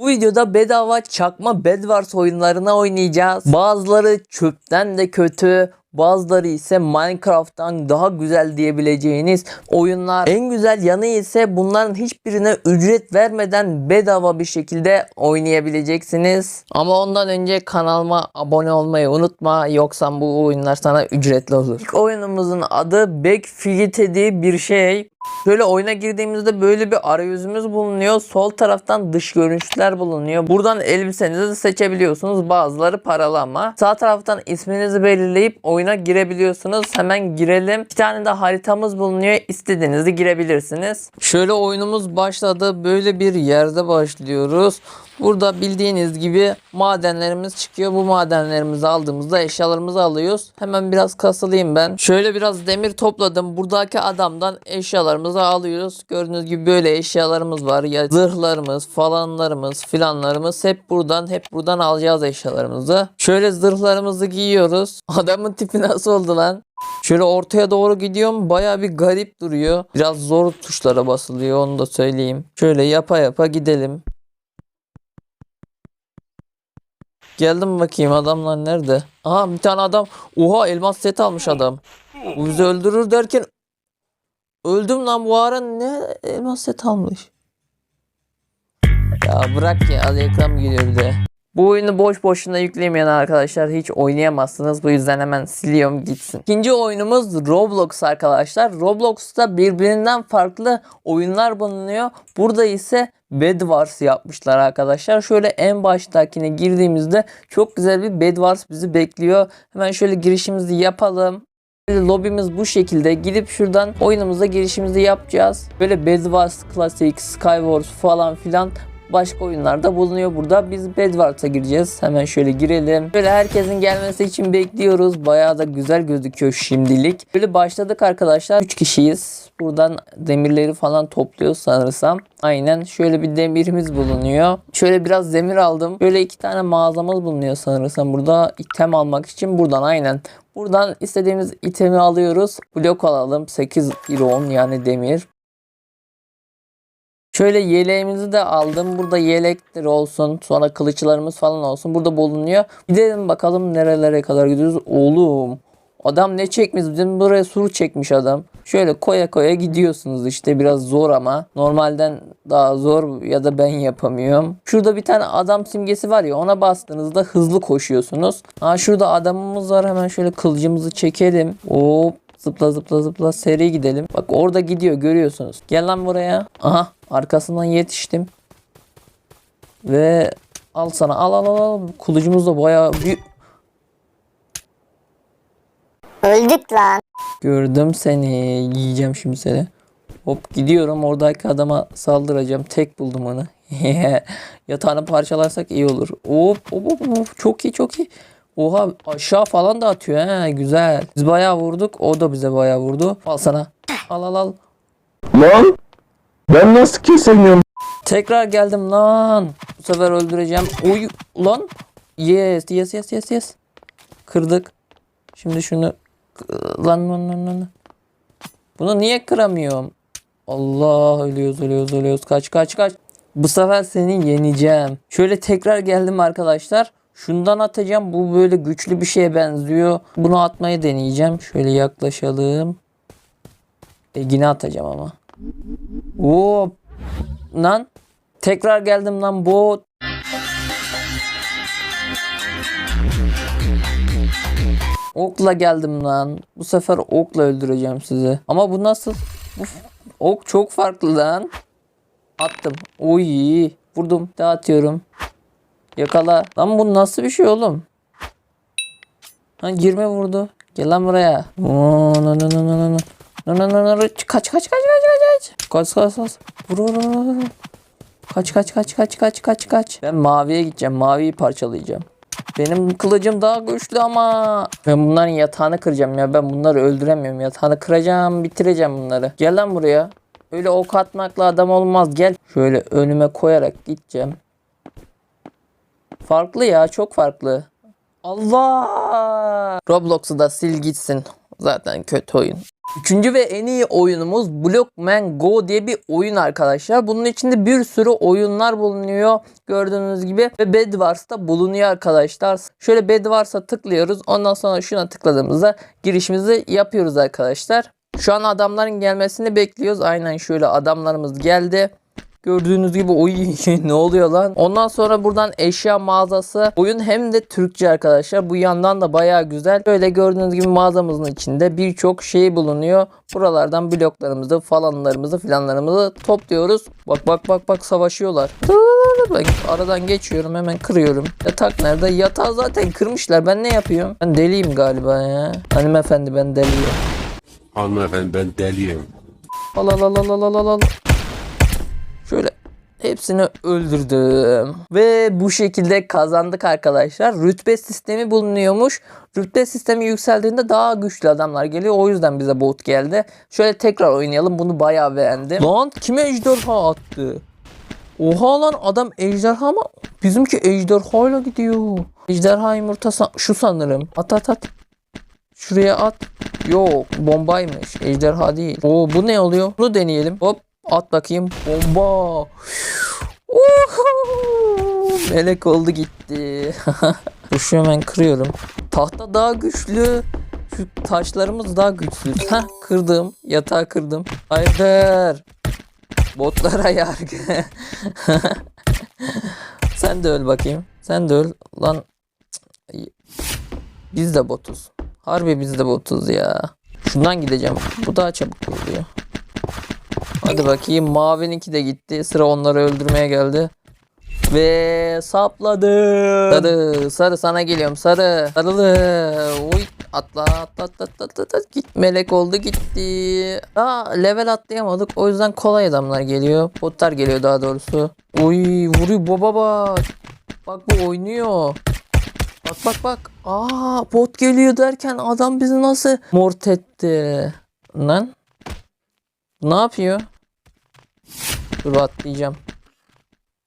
Bu videoda bedava çakma Bedwars oyunlarına oynayacağız. Bazıları çöpten de kötü, bazıları ise Minecraft'tan daha güzel diyebileceğiniz oyunlar. En güzel yanı ise bunların hiçbirine ücret vermeden bedava bir şekilde oynayabileceksiniz. Ama ondan önce kanalıma abone olmayı unutma yoksa bu oyunlar sana ücretli olur. İlk oyunumuzun adı Backflight diye bir şey. Şöyle oyuna girdiğimizde böyle bir arayüzümüz bulunuyor. Sol taraftan dış görünüşler bulunuyor. Buradan elbisenizi seçebiliyorsunuz. Bazıları paralı ama. Sağ taraftan isminizi belirleyip oyuna girebiliyorsunuz. Hemen girelim. Bir tane de haritamız bulunuyor. İstediğinizi girebilirsiniz. Şöyle oyunumuz başladı. Böyle bir yerde başlıyoruz. Burada bildiğiniz gibi madenlerimiz çıkıyor. Bu madenlerimizi aldığımızda eşyalarımızı alıyoruz. Hemen biraz kasılayım ben. Şöyle biraz demir topladım. Buradaki adamdan eşyalarımızı alıyoruz. Gördüğünüz gibi böyle eşyalarımız var. Ya zırhlarımız, falanlarımız, filanlarımız hep buradan hep buradan alacağız eşyalarımızı. Şöyle zırhlarımızı giyiyoruz. Adamın tipi nasıl oldu lan? Şöyle ortaya doğru gidiyorum. Baya bir garip duruyor. Biraz zor tuşlara basılıyor onu da söyleyeyim. Şöyle yapa yapa gidelim. Geldim bakayım adamlar nerede? Aha bir tane adam. Oha elmas set almış adam. Bu bizi öldürür derken öldüm lan bu ara ne elmas set almış. Ya bırak ya reklam geliyor bir de. Bu oyunu boş boşuna yüklemeyen arkadaşlar hiç oynayamazsınız. Bu yüzden hemen siliyorum gitsin. İkinci oyunumuz Roblox arkadaşlar. Roblox'ta birbirinden farklı oyunlar bulunuyor. Burada ise Bedwars yapmışlar arkadaşlar. Şöyle en baştakine girdiğimizde çok güzel bir Bedwars bizi bekliyor. Hemen şöyle girişimizi yapalım. Lobimiz bu şekilde. Gidip şuradan oyunumuza girişimizi yapacağız. Böyle Bedwars Classic, Skywars falan filan başka oyunlarda bulunuyor burada. Biz Bedwars'a gireceğiz. Hemen şöyle girelim. Böyle herkesin gelmesi için bekliyoruz. Bayağı da güzel gözüküyor şimdilik. Böyle başladık arkadaşlar. 3 kişiyiz. Buradan demirleri falan topluyoruz sanırsam. Aynen şöyle bir demirimiz bulunuyor. Şöyle biraz demir aldım. Böyle iki tane mağazamız bulunuyor sanırsam burada. item almak için buradan aynen. Buradan istediğimiz itemi alıyoruz. Blok alalım. 8 iron yani demir. Şöyle yeleğimizi de aldım. Burada yelektir olsun. Sonra kılıçlarımız falan olsun. Burada bulunuyor. Gidelim bakalım nerelere kadar gidiyoruz. Oğlum. Adam ne çekmiş? Bizim buraya sur çekmiş adam. Şöyle koya koya gidiyorsunuz işte biraz zor ama. Normalden daha zor ya da ben yapamıyorum. Şurada bir tane adam simgesi var ya ona bastığınızda hızlı koşuyorsunuz. Ha şurada adamımız var hemen şöyle kılıcımızı çekelim. Hop zıpla zıpla zıpla seri gidelim. Bak orada gidiyor görüyorsunuz. Gel lan buraya. Aha arkasından yetiştim. Ve al sana al al al. al. Kılıcımız da bayağı büyük. Öldük lan. Gördüm seni. Yiyeceğim şimdi seni. Hop gidiyorum. Oradaki adama saldıracağım. Tek buldum onu. Yatağını parçalarsak iyi olur. Hop hop hop. hop. Çok iyi çok iyi. Oha aşağı falan da atıyor. He, güzel. Biz bayağı vurduk. O da bize bayağı vurdu. Al sana. Al al al. Lan ben nasıl kesemiyorum? Tekrar geldim lan. Bu sefer öldüreceğim. Oy lan. Yes yes yes yes yes. Kırdık. Şimdi şunu lan lan lan lan. Bunu niye kıramıyorum? Allah ölüyoruz ölüyoruz ölüyoruz. Kaç kaç kaç. Bu sefer seni yeneceğim. Şöyle tekrar geldim arkadaşlar. Şundan atacağım. Bu böyle güçlü bir şeye benziyor. Bunu atmayı deneyeceğim. Şöyle yaklaşalım. E, atacağım ama. Hop. Lan. Tekrar geldim lan bot. Okla geldim lan. Bu sefer okla öldüreceğim sizi. Ama bu nasıl? Uf, ok çok farklı lan. Attım. Oy. Vurdum. Dağıtıyorum. Yakala. Lan bu nasıl bir şey oğlum? Ha girme vurdu. Gel lan buraya. Oo, no, no, no, no, no, no. No, no, no. Kaç kaç kaç kaç kaç kaç. Kaç kaç kaç. Vur vur, vur. Kaç kaç kaç kaç kaç kaç kaç. Ben maviye gideceğim. Maviyi parçalayacağım. Benim kılıcım daha güçlü ama. Ben bunların yatağını kıracağım ya. Ben bunları öldüremiyorum. Yatağını kıracağım. Bitireceğim bunları. Gel lan buraya. Öyle ok atmakla adam olmaz. Gel. Şöyle önüme koyarak gideceğim. Farklı ya. Çok farklı. Allah! Roblox'u da sil gitsin. Zaten kötü oyun. Üçüncü ve en iyi oyunumuz Blockman Go diye bir oyun arkadaşlar. Bunun içinde bir sürü oyunlar bulunuyor. Gördüğünüz gibi ve Bedwars'ta bulunuyor arkadaşlar. Şöyle Bedwars'a tıklıyoruz. Ondan sonra şuna tıkladığımızda girişimizi yapıyoruz arkadaşlar. Şu an adamların gelmesini bekliyoruz. Aynen şöyle adamlarımız geldi. Gördüğünüz gibi oy ne oluyor lan? Ondan sonra buradan eşya mağazası. Oyun hem de Türkçe arkadaşlar. Bu yandan da baya güzel. Böyle gördüğünüz gibi mağazamızın içinde birçok şey bulunuyor. Buralardan bloklarımızı falanlarımızı filanlarımızı topluyoruz. Bak bak bak bak savaşıyorlar. Ben aradan geçiyorum hemen kırıyorum. Yatak nerede? Yatağı zaten kırmışlar. Ben ne yapıyorum? Ben deliyim galiba ya. Hanımefendi ben deliyim. Hanımefendi ben deliyim. Al al al al al al al. Hepsini öldürdüm. Ve bu şekilde kazandık arkadaşlar. Rütbe sistemi bulunuyormuş. Rütbe sistemi yükseldiğinde daha güçlü adamlar geliyor. O yüzden bize bot geldi. Şöyle tekrar oynayalım. Bunu bayağı beğendim. Lan kime ejderha attı? Oha lan adam ejderha ama bizimki ejderhayla gidiyor. Ejderha yumurtası şu sanırım. At at at. Şuraya at. Yok bombaymış. Ejderha değil. Oo bu ne oluyor? Bunu deneyelim. Hop at bakayım. Bomba. Melek oldu gitti. Dur şu hemen kırıyorum. Tahta daha güçlü. Şu taşlarımız daha güçlü. Heh kırdım. Yatağı kırdım. Hayır. Botlara yargı. Sen de öl bakayım. Sen de öl. Lan biz de botuz. Harbi biz de botuz ya. Şundan gideceğim. Bu daha çabuk oluyor. Hadi bakayım. Mavininki de gitti. Sıra onları öldürmeye geldi. Ve sapladı. Sarı, sarı sana geliyorum. Sarı, sarılı. Uy, atla, atla, atla, atla, atla, atla. Git melek oldu gitti. Aa, level atlayamadık. O yüzden kolay adamlar geliyor. Botlar geliyor daha doğrusu. Uy, vuruyor baba bak. Bak bu oynuyor. Bak bak bak. Aa bot geliyor derken adam bizi nasıl mort etti. Lan. Ne yapıyor? Dur atlayacağım.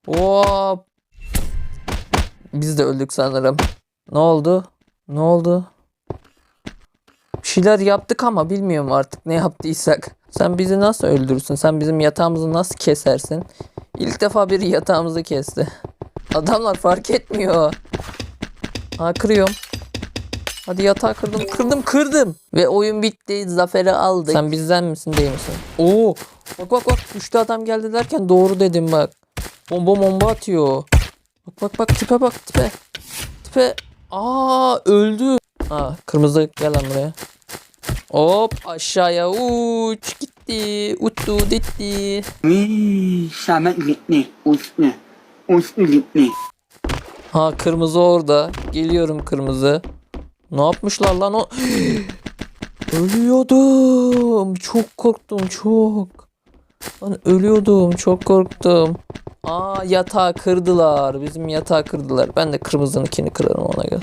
Hop. Biz de öldük sanırım. Ne oldu? Ne oldu? Bir şeyler yaptık ama bilmiyorum artık ne yaptıysak. Sen bizi nasıl öldürürsün? Sen bizim yatağımızı nasıl kesersin? İlk defa biri yatağımızı kesti. Adamlar fark etmiyor. Ha kırıyorum. Hadi yatağı kırdım kırdım kırdım. Ve oyun bitti zaferi aldık. Sen bizden misin değil misin? Oo bak bak bak üçlü adam geldi derken doğru dedim bak. Bomba bomba atıyor. Bak bak bak tipe bak tipe. Tipe. Aa öldü. Ha kırmızı gel lan buraya. Hop aşağıya uç gitti. Uçtu gitti. Wih, selamat gitni, usnu. Usnu gitni. Ha kırmızı orada. Geliyorum kırmızı. Ne yapmışlar lan o? Ölüyordum. Çok korktum çok. Lan ölüyordum. Çok korktum. Aa yatağı kırdılar. Bizim yatağı kırdılar. Ben de kırmızınınkini kırarım ona göre.